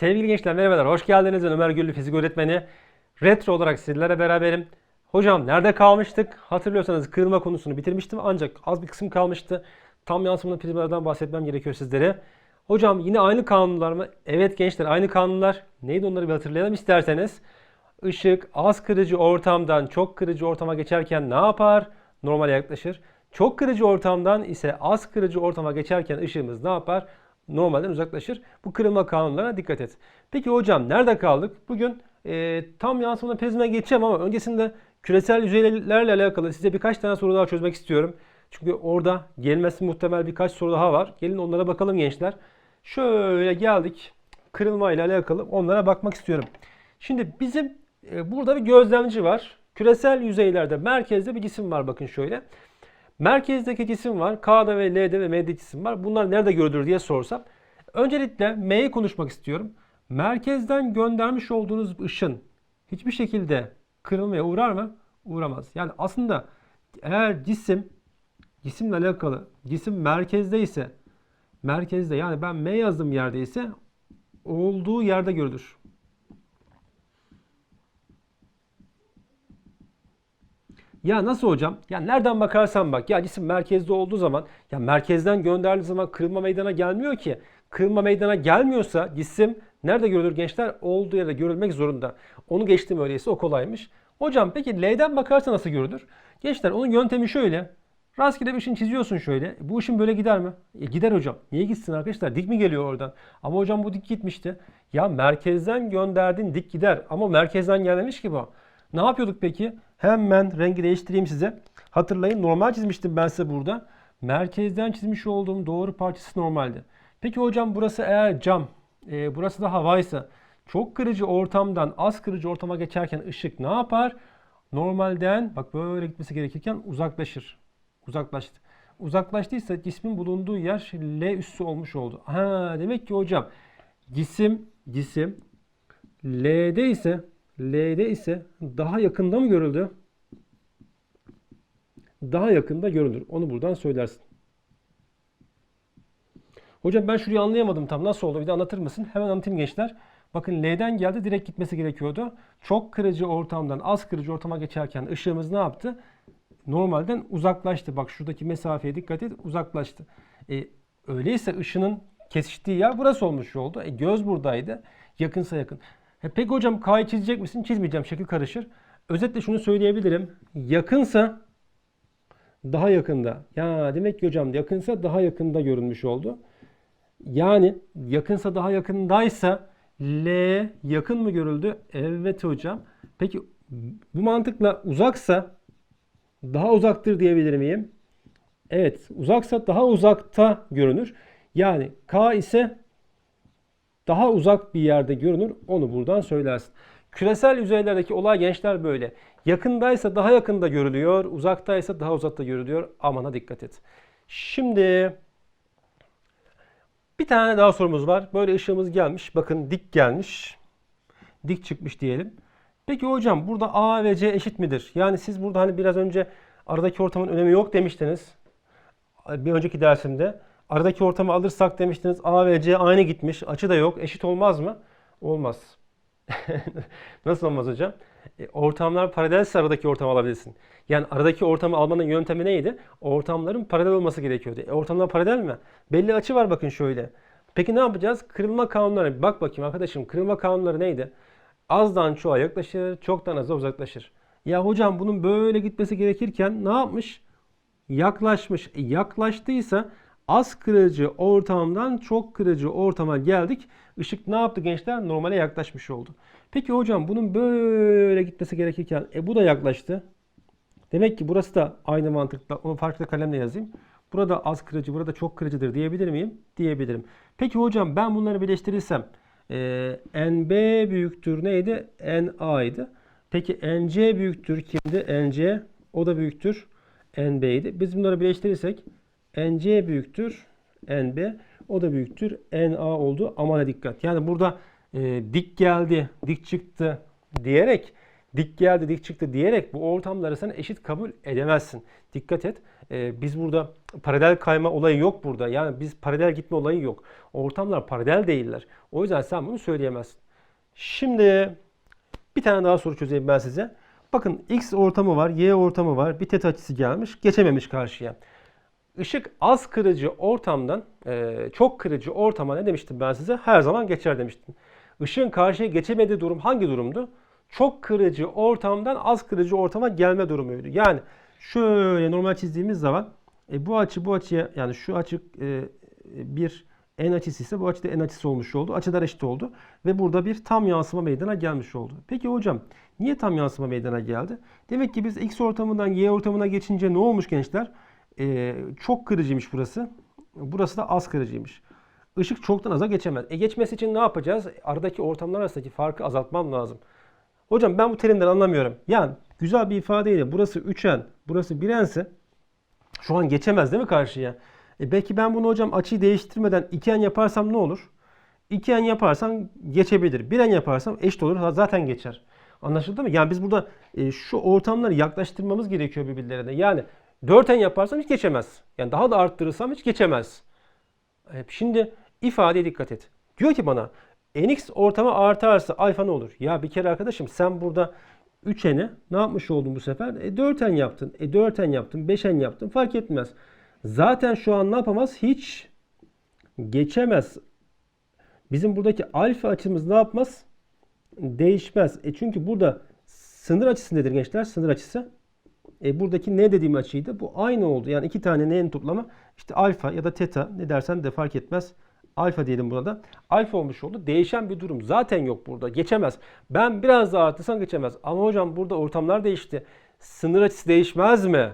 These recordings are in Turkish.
Sevgili gençler merhabalar, hoş geldiniz. Ben Ömer Güllü fizik öğretmeni. Retro olarak sizlerle beraberim. Hocam nerede kalmıştık? Hatırlıyorsanız kırılma konusunu bitirmiştim ancak az bir kısım kalmıştı. Tam yansımalı prizmalardan bahsetmem gerekiyor sizlere. Hocam yine aynı kanunlar mı? Evet gençler aynı kanunlar. Neydi onları bir hatırlayalım isterseniz. Işık az kırıcı ortamdan çok kırıcı ortama geçerken ne yapar? Normale yaklaşır. Çok kırıcı ortamdan ise az kırıcı ortama geçerken ışığımız ne yapar? Normalden uzaklaşır. Bu kırılma kanunlarına dikkat et. Peki hocam nerede kaldık? Bugün e, tam yansımalı prizmaya geçeceğim ama öncesinde küresel yüzeylerle alakalı size birkaç tane soru daha çözmek istiyorum. Çünkü orada gelmesi muhtemel birkaç soru daha var. Gelin onlara bakalım gençler. Şöyle geldik. Kırılma ile alakalı onlara bakmak istiyorum. Şimdi bizim e, burada bir gözlemci var. Küresel yüzeylerde merkezde bir cisim var bakın şöyle. Merkezdeki cisim var. K'da ve L'de ve M'de cisim var. Bunlar nerede görülür diye sorsam. Öncelikle M'yi konuşmak istiyorum. Merkezden göndermiş olduğunuz ışın hiçbir şekilde kırılmaya uğrar mı? Uğramaz. Yani aslında eğer cisim cisimle alakalı cisim merkezde ise merkezde yani ben M yazdığım yerde ise olduğu yerde görülür. Ya nasıl hocam? Ya nereden bakarsan bak. Ya cisim merkezde olduğu zaman ya merkezden gönderdiği zaman kırılma meydana gelmiyor ki. Kırılma meydana gelmiyorsa cisim nerede görülür gençler? Olduğu yerde görülmek zorunda. Onu geçtim öyleyse o kolaymış. Hocam peki L'den bakarsa nasıl görülür? Gençler onun yöntemi şöyle. Rastgele bir ışın çiziyorsun şöyle. Bu ışın böyle gider mi? E, gider hocam. Niye gitsin arkadaşlar? Dik mi geliyor oradan? Ama hocam bu dik gitmişti. Ya merkezden gönderdiğin dik gider. Ama merkezden gelmemiş ki bu. Ne yapıyorduk peki? Hemen rengi değiştireyim size. Hatırlayın normal çizmiştim ben size burada. Merkezden çizmiş olduğum doğru parçası normaldi. Peki hocam burası eğer cam, e, burası da havaysa çok kırıcı ortamdan az kırıcı ortama geçerken ışık ne yapar? Normalden bak böyle gitmesi gerekirken uzaklaşır. Uzaklaştı. Uzaklaştıysa cismin bulunduğu yer L üssü olmuş oldu. Ha demek ki hocam cisim cisim L'de ise L'de ise daha yakında mı görüldü? Daha yakında görülür. Onu buradan söylersin. Hocam ben şurayı anlayamadım tam. Nasıl oldu? Bir de anlatır mısın? Hemen anlatayım gençler. Bakın L'den geldi direkt gitmesi gerekiyordu. Çok kırıcı ortamdan az kırıcı ortama geçerken ışığımız ne yaptı? Normalden uzaklaştı. Bak şuradaki mesafeye dikkat et uzaklaştı. E, öyleyse ışının kesiştiği yer burası olmuş oldu. E, göz buradaydı. Yakınsa yakın. E, peki hocam K'yı çizecek misin? Çizmeyeceğim. Şekil karışır. Özetle şunu söyleyebilirim. Yakınsa daha yakında. Ya demek ki hocam yakınsa daha yakında görünmüş oldu. Yani yakınsa daha yakındaysa L yakın mı görüldü? Evet hocam. Peki bu mantıkla uzaksa daha uzaktır diyebilir miyim? Evet, uzaksa daha uzakta görünür. Yani K ise daha uzak bir yerde görünür. Onu buradan söylersin. Küresel yüzeylerdeki olay gençler böyle. Yakındaysa daha yakında görülüyor, uzaktaysa daha uzakta görülüyor. Amana dikkat et. Şimdi bir tane daha sorumuz var. Böyle ışığımız gelmiş. Bakın dik gelmiş. Dik çıkmış diyelim. Peki hocam burada A ve C eşit midir? Yani siz burada hani biraz önce aradaki ortamın önemi yok demiştiniz. Bir önceki dersimde. Aradaki ortamı alırsak demiştiniz A ve C aynı gitmiş. Açı da yok. Eşit olmaz mı? Olmaz. Nasıl olmaz hocam? E, ortamlar paralelse aradaki ortamı alabilirsin. Yani aradaki ortamı almanın yöntemi neydi? Ortamların paralel olması gerekiyordu. E, ortamlar paralel mi? Belli açı var bakın şöyle. Peki ne yapacağız? Kırılma kanunları. Bak bakayım arkadaşım kırılma kanunları neydi? Azdan çoğa yaklaşır, çoktan aza uzaklaşır. Ya hocam bunun böyle gitmesi gerekirken ne yapmış? Yaklaşmış. E, yaklaştıysa az kırıcı ortamdan çok kırıcı ortama geldik. Işık ne yaptı gençler? Normale yaklaşmış oldu. Peki hocam bunun böyle gitmesi gerekirken e bu da yaklaştı. Demek ki burası da aynı mantıkla onu farklı kalemle yazayım. Burada az kırıcı, burada çok kırıcıdır diyebilir miyim? Diyebilirim. Peki hocam ben bunları birleştirirsem e, NB büyüktür neydi? NA idi. Peki NC büyüktür kimdi? NC o da büyüktür. NB idi. Biz bunları birleştirirsek NC büyüktür. NB o da büyüktür. NA oldu. Amana dikkat. Yani burada e, dik geldi, dik çıktı diyerek dik geldi, dik çıktı diyerek bu ortamları sen eşit kabul edemezsin. Dikkat et. Ee, biz burada paralel kayma olayı yok burada. Yani biz paralel gitme olayı yok. Ortamlar paralel değiller. O yüzden sen bunu söyleyemezsin. Şimdi bir tane daha soru çözeyim ben size. Bakın x ortamı var, y ortamı var. Bir teta açısı gelmiş, geçememiş karşıya. Işık az kırıcı ortamdan e, çok kırıcı ortama ne demiştim ben size? Her zaman geçer demiştim. Işığın karşıya geçemediği durum hangi durumdu? Çok kırıcı ortamdan az kırıcı ortama gelme durumuydu. Yani şöyle normal çizdiğimiz zaman e, bu açı bu açıya yani şu açı e, bir en açısı ise bu açıda en açısı olmuş oldu. Açılar eşit oldu. Ve burada bir tam yansıma meydana gelmiş oldu. Peki hocam niye tam yansıma meydana geldi? Demek ki biz x ortamından y ortamına geçince ne olmuş gençler? Ee, çok kırıcıymış burası. Burası da az kırıcıymış. Işık çoktan aza geçemez. E geçmesi için ne yapacağız? Aradaki ortamlar arasındaki farkı azaltmam lazım. Hocam ben bu terimden anlamıyorum. Yani güzel bir ifadeyle burası 3n, burası 1n'se şu an geçemez değil mi karşıya? E belki ben bunu hocam açıyı değiştirmeden 2n yaparsam ne olur? 2n yaparsam geçebilir. 1n yaparsam eşit olur. Zaten geçer. Anlaşıldı mı? Yani biz burada e, şu ortamları yaklaştırmamız gerekiyor birbirlerine. Yani 4n yaparsam hiç geçemez. Yani daha da arttırırsam hiç geçemez. E, Şimdi ifadeye dikkat et. Diyor ki bana nx ortama artarsa alfa ne olur? Ya bir kere arkadaşım sen burada 3n'i ne yapmış oldun bu sefer? E 4n yaptın. E 4n yaptın. 5n yaptın. Fark etmez. Zaten şu an ne yapamaz? Hiç geçemez. Bizim buradaki alfa açımız ne yapmaz? Değişmez. E çünkü burada sınır açısı nedir gençler? Sınır açısı. E buradaki ne dediğim açıydı? Bu aynı oldu. Yani iki tane n'nin toplamı işte alfa ya da teta ne dersen de fark etmez. Alfa diyelim burada. Alfa olmuş oldu. Değişen bir durum zaten yok burada. Geçemez. Ben biraz daha arttırsam geçemez. Ama hocam burada ortamlar değişti. Sınır açısı değişmez mi?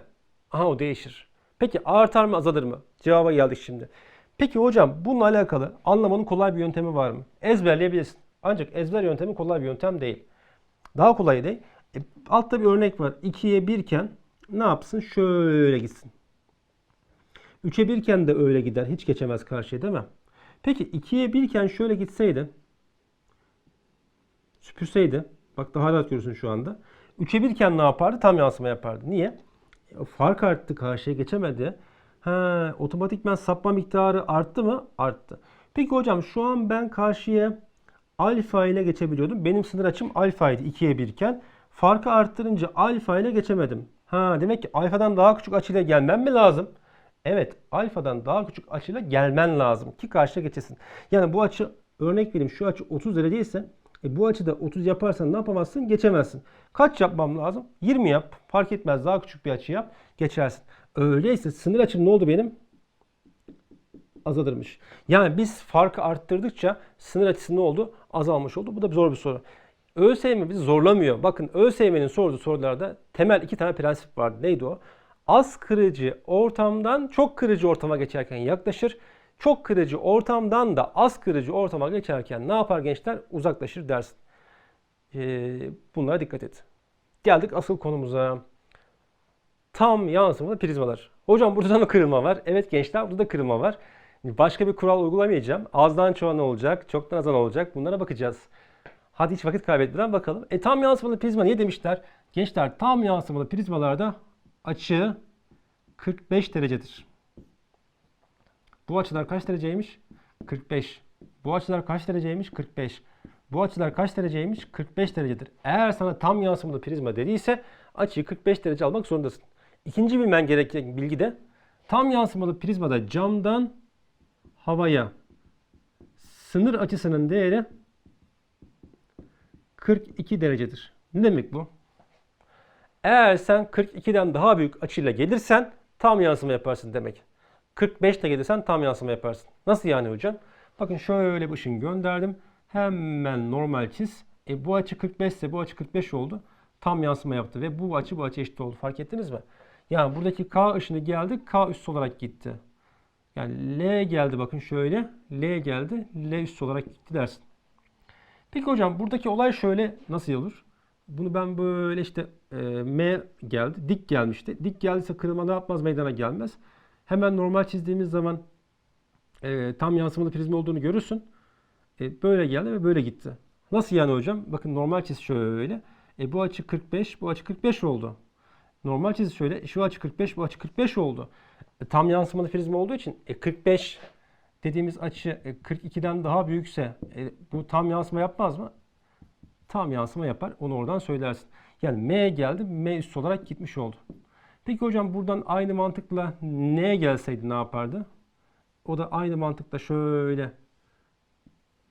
Aha o değişir. Peki artar mı azalır mı? Cevaba geldik şimdi. Peki hocam bununla alakalı anlamanın kolay bir yöntemi var mı? Ezberleyebilirsin. Ancak ezber yöntemi kolay bir yöntem değil. Daha kolay değil. E, altta bir örnek var. 2'ye 1 iken ne yapsın? Şöyle gitsin. 3'e 1 iken de öyle gider. Hiç geçemez karşıya değil mi? Peki 2'ye 1 iken şöyle gitseydi süpürseydi bak daha rahat görürsün şu anda. 3'e 1 iken ne yapardı? Tam yansıma yapardı. Niye? E, Fark arttı karşıya geçemedi. Ha, otomatikman sapma miktarı arttı mı? Arttı. Peki hocam şu an ben karşıya alfa ile geçebiliyordum. Benim sınır açım alfa idi 2'ye 1 iken. Farkı arttırınca alfa ile geçemedim. Ha, demek ki alfadan daha küçük açıyla gelmem mi lazım? Evet, alfadan daha küçük açıyla gelmen lazım ki karşıya geçesin. Yani bu açı örnek vereyim şu açı 30 derece ise e, bu açıda 30 yaparsan ne yapamazsın? Geçemezsin. Kaç yapmam lazım? 20 yap. Fark etmez. Daha küçük bir açı yap. Geçersin. Öyleyse sınır açım ne oldu benim? Azalırmış. Yani biz farkı arttırdıkça sınır açısı ne oldu? Azalmış oldu. Bu da zor bir soru. ÖSYM bizi zorlamıyor. Bakın ÖSYM'nin sorduğu sorularda temel iki tane prensip vardı. Neydi o? Az kırıcı ortamdan çok kırıcı ortama geçerken yaklaşır. Çok kırıcı ortamdan da az kırıcı ortama geçerken ne yapar gençler? Uzaklaşır dersin. Ee, bunlara dikkat et. Geldik asıl konumuza. Tam yansımalı prizmalar. Hocam burada da mı kırılma var? Evet gençler burada da kırılma var. Başka bir kural uygulamayacağım. Azdan çoğa ne olacak? Çoktan azan olacak. Bunlara bakacağız. Hadi hiç vakit kaybetmeden bakalım. E tam yansımalı prizma niye demişler? Gençler tam yansımalı prizmalarda açı 45 derecedir. Bu açılar kaç dereceymiş? 45. Bu açılar kaç dereceymiş? 45. Bu açılar kaç dereceymiş? 45 derecedir. Eğer sana tam yansımalı prizma dediyse açıyı 45 derece almak zorundasın. İkinci bilmen gereken bilgi de tam yansımalı prizmada camdan havaya sınır açısının değeri 42 derecedir. Ne demek bu? Eğer sen 42'den daha büyük açıyla gelirsen tam yansıma yaparsın demek. 45 ile gelirsen tam yansıma yaparsın. Nasıl yani hocam? Bakın şöyle bir ışın gönderdim. Hemen normal çiz. E bu açı 45 ise bu açı 45 oldu. Tam yansıma yaptı ve bu açı bu açı eşit oldu. Fark ettiniz mi? Yani buradaki K ışını geldi. K üst olarak gitti. Yani L geldi bakın şöyle. L geldi. L üst olarak gitti dersin. Peki hocam buradaki olay şöyle nasıl olur? Bunu ben böyle işte e, M geldi. Dik gelmişti. Dik geldiyse kırılma ne yapmaz? Meydana gelmez. Hemen normal çizdiğimiz zaman e, tam yansımalı prizma olduğunu görürsün. E, böyle geldi ve böyle gitti. Nasıl yani hocam? Bakın normal çiz şöyle. E bu açı 45, bu açı 45 oldu. Normal çizgi şöyle. Şu açı 45, bu açı 45 oldu. E, tam yansımalı prizma olduğu için e, 45 dediğimiz açı e, 42'den daha büyükse e, bu tam yansıma yapmaz mı? Tam yansıma yapar. Onu oradan söylersin. Yani M geldi. M üstü olarak gitmiş oldu. Peki hocam buradan aynı mantıkla N gelseydi ne yapardı? O da aynı mantıkla şöyle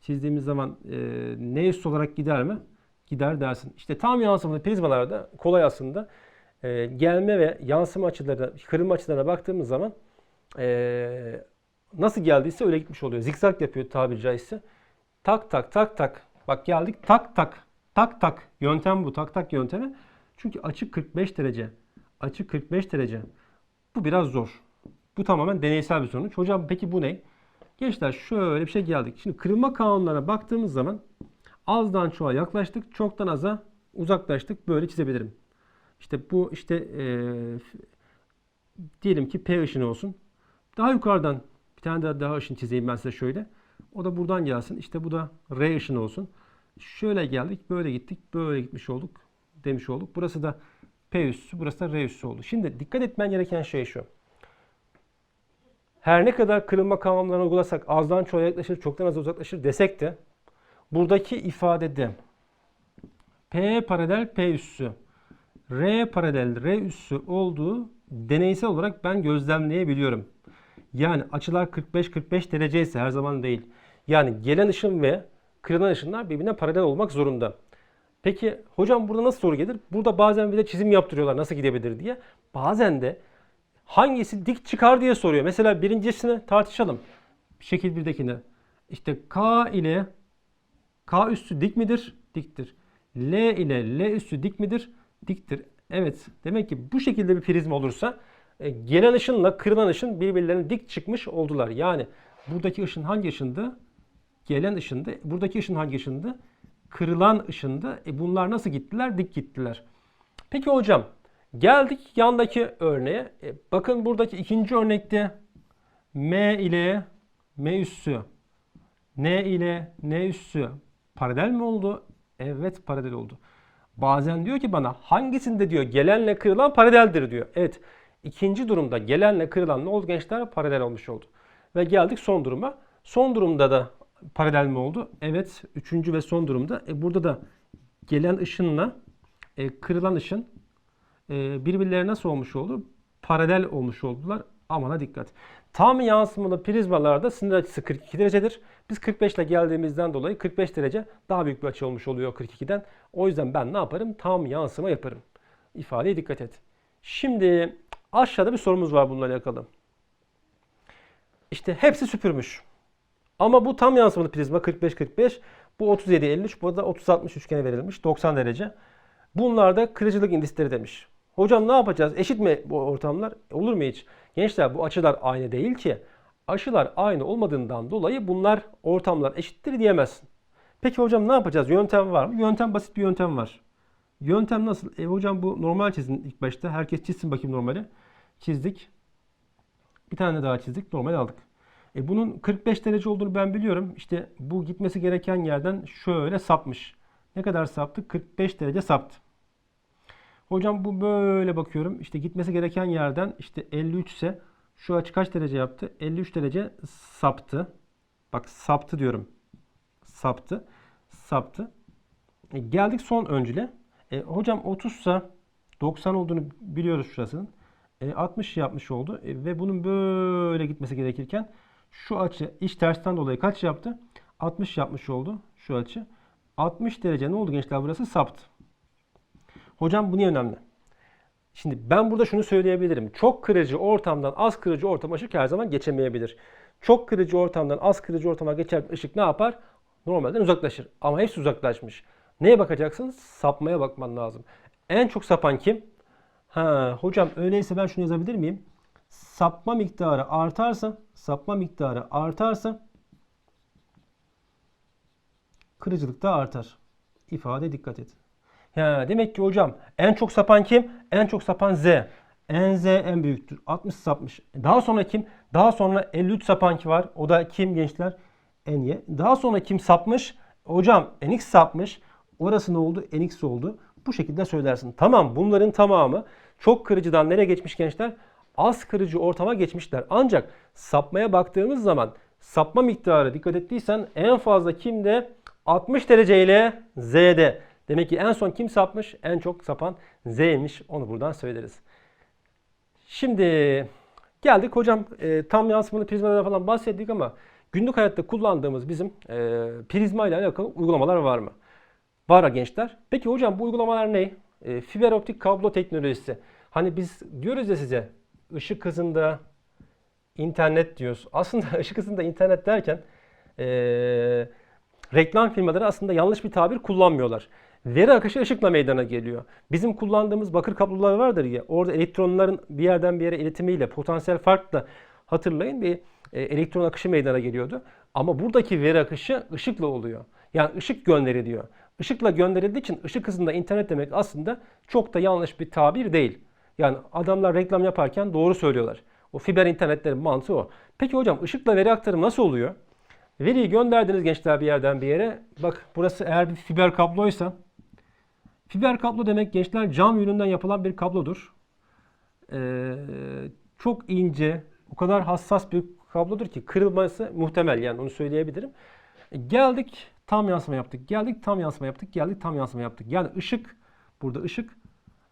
çizdiğimiz zaman e, N üstü olarak gider mi? Gider dersin. İşte tam yansımalı prizmalarda kolay aslında. E, gelme ve yansıma açılarına, kırılma açılarına baktığımız zaman e, nasıl geldiyse öyle gitmiş oluyor. Zikzak yapıyor tabiri caizse. Tak tak tak tak. Bak geldik tak tak. Tak tak. Yöntem bu. Tak tak yöntemi. Çünkü açı 45 derece. Açı 45 derece. Bu biraz zor. Bu tamamen deneysel bir sonuç. Hocam peki bu ne? Gençler şöyle bir şey geldik. Şimdi kırılma kanunlarına baktığımız zaman azdan çoğa yaklaştık. Çoktan aza uzaklaştık. Böyle çizebilirim. İşte bu işte eee, diyelim ki P ışını olsun. Daha yukarıdan tane daha, daha ışın çizeyim ben size şöyle. O da buradan gelsin. İşte bu da R ışını olsun. Şöyle geldik, böyle gittik, böyle gitmiş olduk demiş olduk. Burası da P üssü, burası da R üssü oldu. Şimdi dikkat etmen gereken şey şu. Her ne kadar kırılma kanunlarını uygulasak azdan çoğa yaklaşır, çoktan aza uzaklaşır desek de buradaki ifadede P paralel P üssü, R paralel R üssü olduğu deneysel olarak ben gözlemleyebiliyorum. Yani açılar 45-45 derece ise her zaman değil. Yani gelen ışın ve kırılan ışınlar birbirine paralel olmak zorunda. Peki hocam burada nasıl soru gelir? Burada bazen bir de çizim yaptırıyorlar nasıl gidebilir diye. Bazen de hangisi dik çıkar diye soruyor. Mesela birincisini tartışalım. Şekil 1'dekini. İşte K ile K üstü dik midir? Diktir. L ile L üstü dik midir? Diktir. Evet. Demek ki bu şekilde bir prizma olursa e, gelen ışınla kırılan ışın birbirlerine dik çıkmış oldular. Yani buradaki ışın hangi ışındı? Gelen ışındı. Buradaki ışın hangi ışındı? Kırılan ışındı. E bunlar nasıl gittiler? Dik gittiler. Peki hocam geldik yandaki örneğe. E, bakın buradaki ikinci örnekte M ile M üssü N ile N üssü paralel mi oldu? Evet paralel oldu. Bazen diyor ki bana hangisinde diyor gelenle kırılan paraleldir diyor. Evet ikinci durumda gelenle kırılan ne oldu gençler? Paralel olmuş oldu. Ve geldik son duruma. Son durumda da paralel mi oldu? Evet üçüncü ve son durumda. E, burada da gelen ışınla e, kırılan ışın e, birbirlerine nasıl olmuş oldu? Paralel olmuş oldular. Amana dikkat. Tam yansımalı prizmalarda sinir açısı 42 derecedir. Biz 45 ile geldiğimizden dolayı 45 derece daha büyük bir açı olmuş oluyor 42'den. O yüzden ben ne yaparım? Tam yansıma yaparım. İfadeye dikkat et. Şimdi aşağıda bir sorumuz var bununla alakalı. İşte hepsi süpürmüş. Ama bu tam yansımalı prizma 45-45. Bu 37-53. Bu da 30-60 üçgene verilmiş. 90 derece. Bunlar da kırıcılık indisleri demiş. Hocam ne yapacağız? Eşit mi bu ortamlar? Olur mu hiç? Gençler bu açılar aynı değil ki. Açılar aynı olmadığından dolayı bunlar ortamlar eşittir diyemezsin. Peki hocam ne yapacağız? Yöntem var mı? Yöntem basit bir yöntem var. Yöntem nasıl? E hocam bu normal çizin ilk başta. Herkes çizsin bakayım normali. Çizdik. Bir tane daha çizdik. Normal aldık. E bunun 45 derece olduğunu ben biliyorum. İşte bu gitmesi gereken yerden şöyle sapmış. Ne kadar saptı? 45 derece saptı. Hocam bu böyle bakıyorum. İşte gitmesi gereken yerden işte 53 ise şu açı kaç derece yaptı? 53 derece saptı. Bak saptı diyorum. Saptı. Saptı. E, geldik son öncüle. E, hocam 30 ise 90 olduğunu biliyoruz şurasının. E, 60 yapmış oldu. E, ve bunun böyle gitmesi gerekirken şu açı iç tersten dolayı kaç yaptı? 60 yapmış oldu şu açı. 60 derece ne oldu gençler burası? Saptı. Hocam bu niye önemli? Şimdi ben burada şunu söyleyebilirim. Çok kırıcı ortamdan az kırıcı ortama ışık her zaman geçemeyebilir. Çok kırıcı ortamdan az kırıcı ortama geçer ışık ne yapar? Normalden uzaklaşır. Ama hepsi uzaklaşmış. Neye bakacaksın? Sapmaya bakman lazım. En çok sapan kim? Ha, hocam öyleyse ben şunu yazabilir miyim? Sapma miktarı artarsa, sapma miktarı artarsa kırıcılık da artar. İfade dikkat et. Ya demek ki hocam en çok sapan kim? En çok sapan Z. En Z en büyüktür. 60 sapmış. Daha sonra kim? Daha sonra 53 sapan ki var. O da kim gençler? En Y. Daha sonra kim sapmış? Hocam NX sapmış. Orası ne oldu? NX oldu. Bu şekilde söylersin. Tamam bunların tamamı çok kırıcıdan nereye geçmiş gençler? Az kırıcı ortama geçmişler. Ancak sapmaya baktığımız zaman sapma miktarı dikkat ettiysen en fazla kimde? 60 derece ile Z'de. Demek ki en son kim sapmış? En çok sapan Z'ymiş. Onu buradan söyleriz. Şimdi geldik hocam e, tam yansımalı prizmalardan falan bahsettik ama günlük hayatta kullandığımız bizim e, prizma ile alakalı uygulamalar var mı? Var gençler. Peki hocam bu uygulamalar ne? E, fiber optik kablo teknolojisi. Hani biz diyoruz ya size ışık hızında internet diyoruz. Aslında ışık hızında internet derken e, reklam firmaları aslında yanlış bir tabir kullanmıyorlar. Veri akışı ışıkla meydana geliyor. Bizim kullandığımız bakır kablolar vardır ya orada elektronların bir yerden bir yere iletimiyle potansiyel farkla hatırlayın bir e, elektron akışı meydana geliyordu. Ama buradaki veri akışı ışıkla oluyor. Yani ışık gönderiliyor. Işıkla gönderildiği için ışık hızında internet demek aslında çok da yanlış bir tabir değil. Yani adamlar reklam yaparken doğru söylüyorlar. O fiber internetlerin mantığı o. Peki hocam ışıkla veri aktarımı nasıl oluyor? Veriyi gönderdiniz gençler bir yerden bir yere. Bak burası eğer bir fiber kabloysa Fiber kablo demek gençler cam yününden yapılan bir kablodur. Ee, çok ince, o kadar hassas bir kablodur ki kırılması muhtemel yani onu söyleyebilirim. Geldik tam yansıma yaptık. Geldik tam yansıma yaptık. Geldik tam yansıma yaptık. Yani ışık burada ışık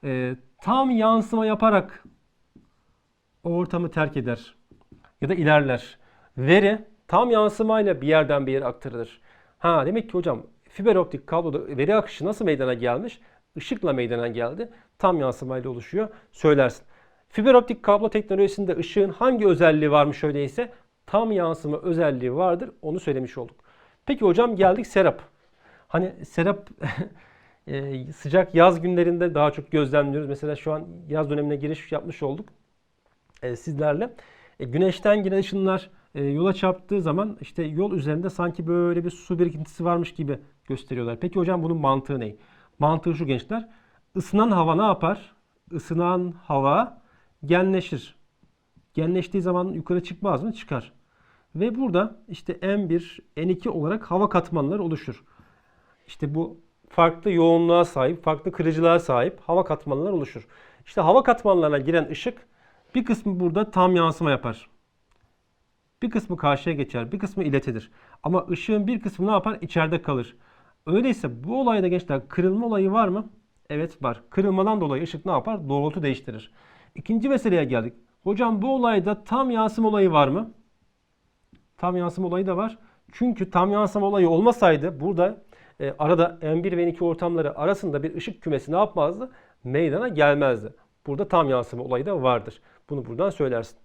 e, tam yansıma yaparak o ortamı terk eder ya da ilerler. Veri tam yansımayla bir yerden bir yere aktarılır. Ha demek ki hocam fiber optik kabloda veri akışı nasıl meydana gelmiş? Işıkla meydana geldi. Tam yansımayla oluşuyor. Söylersin. Fiber optik kablo teknolojisinde ışığın hangi özelliği varmış öyleyse tam yansıma özelliği vardır. Onu söylemiş olduk. Peki hocam geldik serap. Hani serap e, sıcak yaz günlerinde daha çok gözlemliyoruz. Mesela şu an yaz dönemine giriş yapmış olduk e, sizlerle. E, güneşten gelen ışınlar e, yola çarptığı zaman işte yol üzerinde sanki böyle bir su birikintisi varmış gibi gösteriyorlar. Peki hocam bunun mantığı ne? Mantığı şu gençler. Isınan hava ne yapar? Isınan hava genleşir. Genleştiği zaman yukarı çıkmaz mı? Çıkar. Ve burada işte N1, N2 olarak hava katmanları oluşur. İşte bu farklı yoğunluğa sahip, farklı kırıcılığa sahip hava katmanları oluşur. İşte hava katmanlarına giren ışık bir kısmı burada tam yansıma yapar. Bir kısmı karşıya geçer, bir kısmı iletilir. Ama ışığın bir kısmı ne yapar? İçeride kalır. Öyleyse bu olayda gençler kırılma olayı var mı? Evet var. Kırılmadan dolayı ışık ne yapar? Doğrultu değiştirir. İkinci meseleye geldik. Hocam bu olayda tam yansım olayı var mı? Tam yansım olayı da var. Çünkü tam yansım olayı olmasaydı burada e, arada M1 ve M2 ortamları arasında bir ışık kümesi ne yapmazdı? Meydana gelmezdi. Burada tam yansım olayı da vardır. Bunu buradan söylersin.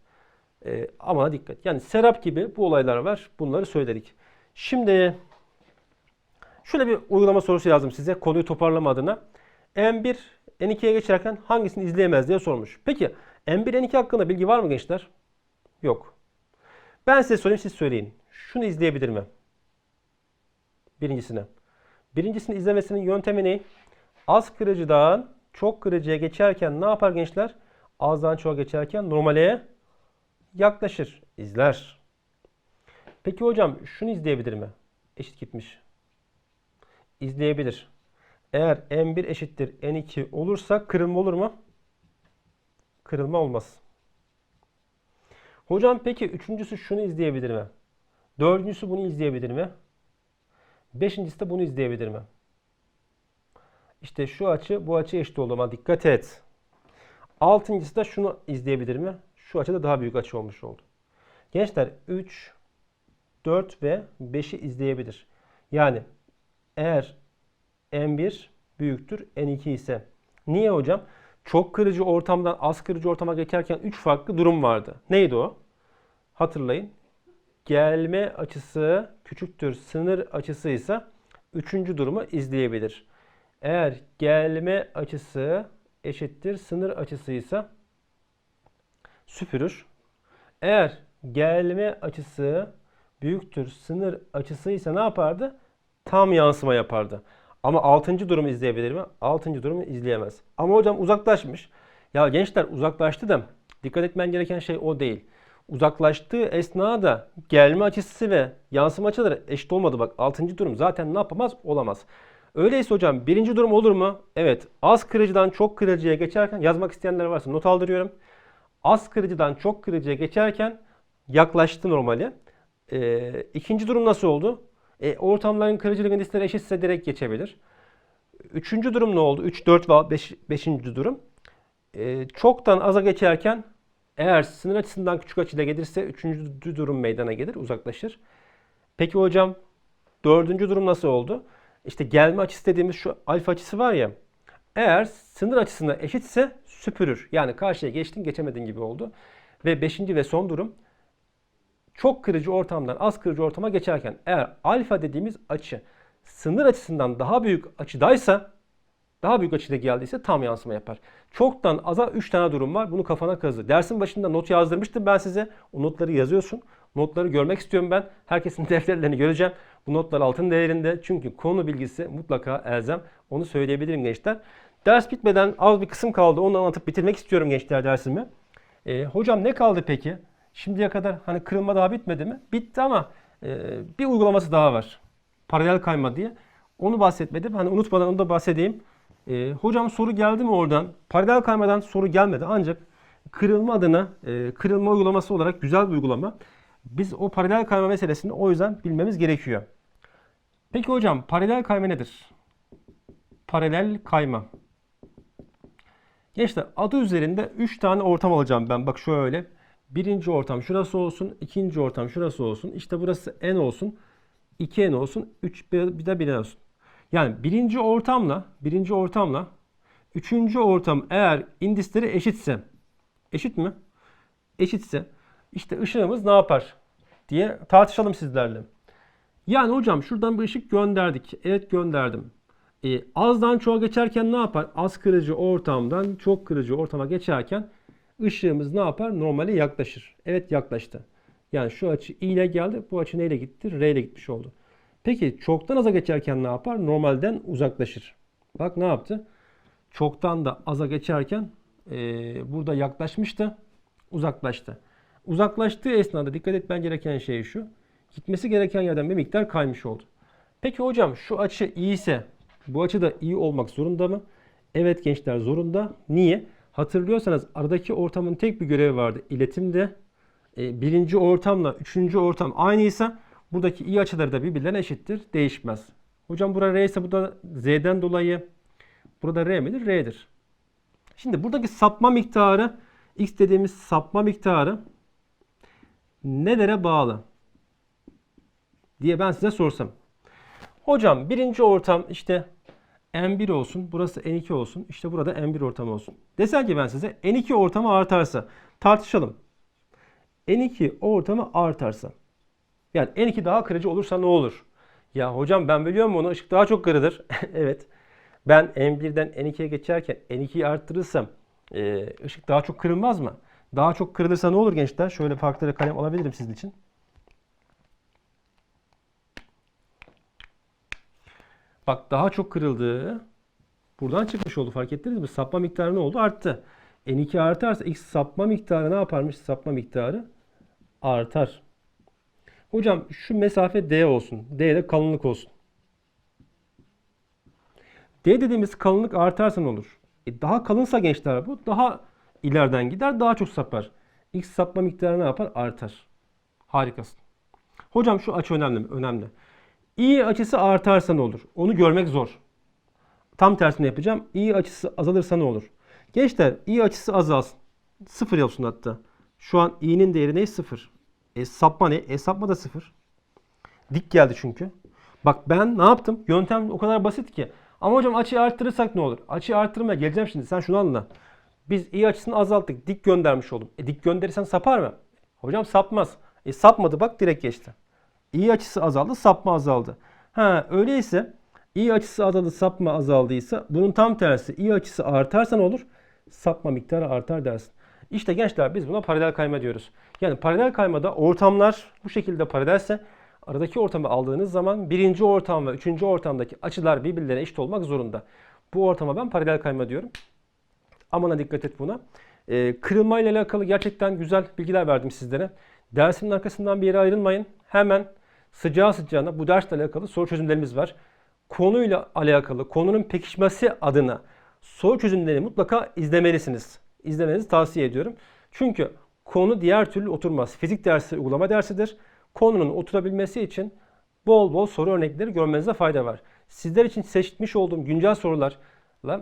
E, ama dikkat. Yani serap gibi bu olaylar var. Bunları söyledik. Şimdi şöyle bir uygulama sorusu yazdım size konuyu toparlama adına. M1 N2'ye geçerken hangisini izleyemez diye sormuş. Peki M1 N2 hakkında bilgi var mı gençler? Yok. Ben size sorayım siz söyleyin. Şunu izleyebilir mi? Birincisine. Birincisini izlemesinin yöntemi ne? Az kırıcıdan çok kırıcıya geçerken ne yapar gençler? Azdan çoğa geçerken normale yaklaşır. izler. Peki hocam şunu izleyebilir mi? Eşit gitmiş. İzleyebilir. Eğer M1 eşittir N2 olursa kırılma olur mu? Kırılma olmaz. Hocam peki üçüncüsü şunu izleyebilir mi? Dördüncüsü bunu izleyebilir mi? Beşincisi de bunu izleyebilir mi? İşte şu açı bu açı eşit olduğuma dikkat et. Altıncısı da şunu izleyebilir mi? Şu açıda daha büyük açı olmuş oldu. Gençler 3, 4 ve 5'i izleyebilir. Yani eğer M1 büyüktür N2 ise. Niye hocam? Çok kırıcı ortamdan az kırıcı ortama geçerken 3 farklı durum vardı. Neydi o? Hatırlayın. Gelme açısı küçüktür sınır açısı ise üçüncü durumu izleyebilir. Eğer gelme açısı eşittir sınır açısıysa süpürür. Eğer gelme açısı büyüktür sınır açısıysa ne yapardı? Tam yansıma yapardı. Ama 6. durumu izleyebilir mi? 6. durumu izleyemez. Ama hocam uzaklaşmış. Ya gençler uzaklaştı da dikkat etmen gereken şey o değil. Uzaklaştığı esnada gelme açısı ve yansıma açıları eşit olmadı. Bak 6. durum zaten ne yapamaz? Olamaz. Öyleyse hocam birinci durum olur mu? Evet. Az kırıcıdan çok kırıcıya geçerken yazmak isteyenler varsa not aldırıyorum. Az kırıcıdan çok kırıcıya geçerken yaklaştı normali. Ee, ikinci durum nasıl oldu? E, ortamların kırıcılık indisleri eşitse direkt geçebilir. Üçüncü durum ne oldu? 3, 4 ve 5. beşinci durum. Ee, çoktan aza geçerken eğer sınır açısından küçük açıyla gelirse üçüncü durum meydana gelir, uzaklaşır. Peki hocam dördüncü durum nasıl oldu? İşte gelme açısı dediğimiz şu alfa açısı var ya. Eğer sınır açısına eşitse süpürür. Yani karşıya geçtin geçemedin gibi oldu. Ve beşinci ve son durum çok kırıcı ortamdan az kırıcı ortama geçerken eğer alfa dediğimiz açı sınır açısından daha büyük açıdaysa daha büyük açıda geldiyse tam yansıma yapar. Çoktan aza 3 tane durum var. Bunu kafana kazı. Dersin başında not yazdırmıştım ben size. O notları yazıyorsun. Notları görmek istiyorum ben. Herkesin defterlerini göreceğim. Bu notlar altın değerinde. Çünkü konu bilgisi mutlaka elzem. Onu söyleyebilirim gençler. Ders bitmeden az bir kısım kaldı. Onu anlatıp bitirmek istiyorum gençler dersimi. Ee, hocam ne kaldı peki? Şimdiye kadar hani kırılma daha bitmedi mi? Bitti ama e, bir uygulaması daha var. Paralel kayma diye. Onu bahsetmedim. Hani unutmadan onu da bahsedeyim. Ee, hocam soru geldi mi oradan? Paralel kaymadan soru gelmedi ancak kırılma adına e, kırılma uygulaması olarak güzel bir uygulama. Biz o paralel kayma meselesini o yüzden bilmemiz gerekiyor. Peki hocam paralel kayma nedir? Paralel kayma. Gençler adı üzerinde 3 tane ortam alacağım ben. Bak şöyle. Birinci ortam şurası olsun. ikinci ortam şurası olsun. İşte burası n olsun. 2n olsun. 3 bir de 1 olsun. Yani birinci ortamla birinci ortamla üçüncü ortam eğer indisleri eşitse eşit mi? Eşitse işte ışığımız ne yapar diye tartışalım sizlerle. Yani hocam şuradan bir ışık gönderdik. Evet gönderdim. E, azdan çoğa geçerken ne yapar? Az kırıcı ortamdan çok kırıcı ortama geçerken ışığımız ne yapar? Normale yaklaşır. Evet yaklaştı. Yani şu açı i ile geldi. Bu açı neyle gitti? R ile gitmiş oldu. Peki çoktan aza geçerken ne yapar? Normalden uzaklaşır. Bak ne yaptı? Çoktan da aza geçerken e, burada yaklaşmıştı. Uzaklaştı. Uzaklaştığı esnada dikkat etmen gereken şey şu. Gitmesi gereken yerden bir miktar kaymış oldu. Peki hocam şu açı iyi ise bu açı da iyi olmak zorunda mı? Evet gençler zorunda. Niye? Hatırlıyorsanız aradaki ortamın tek bir görevi vardı. İletimde birinci ortamla üçüncü ortam aynıysa buradaki i açıları da birbirlerine eşittir. Değişmez. Hocam burada r ise bu da z'den dolayı burada r midir? R'dir. Şimdi buradaki sapma miktarı x dediğimiz sapma miktarı nelere bağlı? diye ben size sorsam. Hocam birinci ortam işte N1 olsun. Burası N2 olsun. İşte burada N1 ortamı olsun. Desem ki ben size N2 ortamı artarsa tartışalım. N2 ortamı artarsa. Yani N2 daha kırıcı olursa ne olur? Ya hocam ben biliyorum onu ışık daha çok kırılır. evet. Ben N1'den N2'ye geçerken N2'yi arttırırsam ışık daha çok kırılmaz mı? Daha çok kırılırsa ne olur gençler? Şöyle farklı kalem alabilirim sizin için. Bak daha çok kırıldı. Buradan çıkmış oldu fark ettiniz mi? Sapma miktarı ne oldu? Arttı. N2 artarsa X sapma miktarı ne yaparmış? Sapma miktarı artar. Hocam şu mesafe D olsun. D de kalınlık olsun. D dediğimiz kalınlık artarsa ne olur? E daha kalınsa gençler bu daha ileriden gider daha çok sapar. X sapma miktarı ne yapar? Artar. Harikasın. Hocam şu açı önemli mi? Önemli. İ açısı artarsa ne olur? Onu görmek zor. Tam tersini yapacağım. İ açısı azalırsa ne olur? Gençler i açısı azalsın. Sıfır yapsın hatta. Şu an i'nin değeri ne? Sıfır. E sapma ne? E sapma da sıfır. Dik geldi çünkü. Bak ben ne yaptım? Yöntem o kadar basit ki. Ama hocam açıyı arttırırsak ne olur? Açıyı arttırmaya geleceğim şimdi. Sen şunu anla. Biz i açısını azalttık. Dik göndermiş oldum. E dik gönderirsen sapar mı? Hocam sapmaz. E sapmadı bak direkt geçti. İ açısı azaldı, sapma azaldı. Ha öyleyse i açısı azaldı, sapma azaldıysa bunun tam tersi i açısı artarsa ne olur? Sapma miktarı artar dersin. İşte gençler biz buna paralel kayma diyoruz. Yani paralel kaymada ortamlar bu şekilde paralelse aradaki ortamı aldığınız zaman birinci ortam ve üçüncü ortamdaki açılar birbirlerine eşit olmak zorunda. Bu ortama ben paralel kayma diyorum. Amana dikkat et buna. Ee, kırılma ile alakalı gerçekten güzel bilgiler verdim sizlere. Dersimin arkasından bir yere ayrılmayın. Hemen sıcağı sıcağına bu dersle alakalı soru çözümlerimiz var. konuyla alakalı, konunun pekişmesi adına soru çözümlerini mutlaka izlemelisiniz. İzlemenizi tavsiye ediyorum. Çünkü konu diğer türlü oturmaz. Fizik dersi uygulama dersidir. Konunun oturabilmesi için bol bol soru örnekleri görmenize fayda var. Sizler için seçmiş olduğum güncel sorularla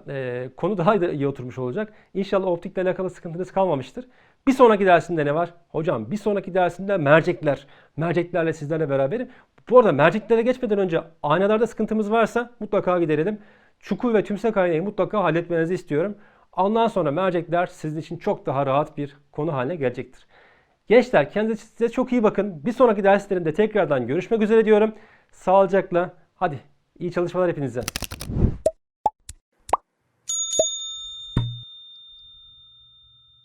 e, konu daha da iyi oturmuş olacak. İnşallah optikle alakalı sıkıntınız kalmamıştır. Bir sonraki dersinde ne var? Hocam bir sonraki dersinde mercekler. Merceklerle sizlerle beraberim. Bu arada merceklere geçmeden önce aynalarda sıkıntımız varsa mutlaka giderelim. Çukur ve tümsek aynayı mutlaka halletmenizi istiyorum. Ondan sonra mercekler sizin için çok daha rahat bir konu haline gelecektir. Gençler kendinize çok iyi bakın. Bir sonraki derslerimde tekrardan görüşmek üzere diyorum. Sağlıcakla. Hadi iyi çalışmalar hepinize.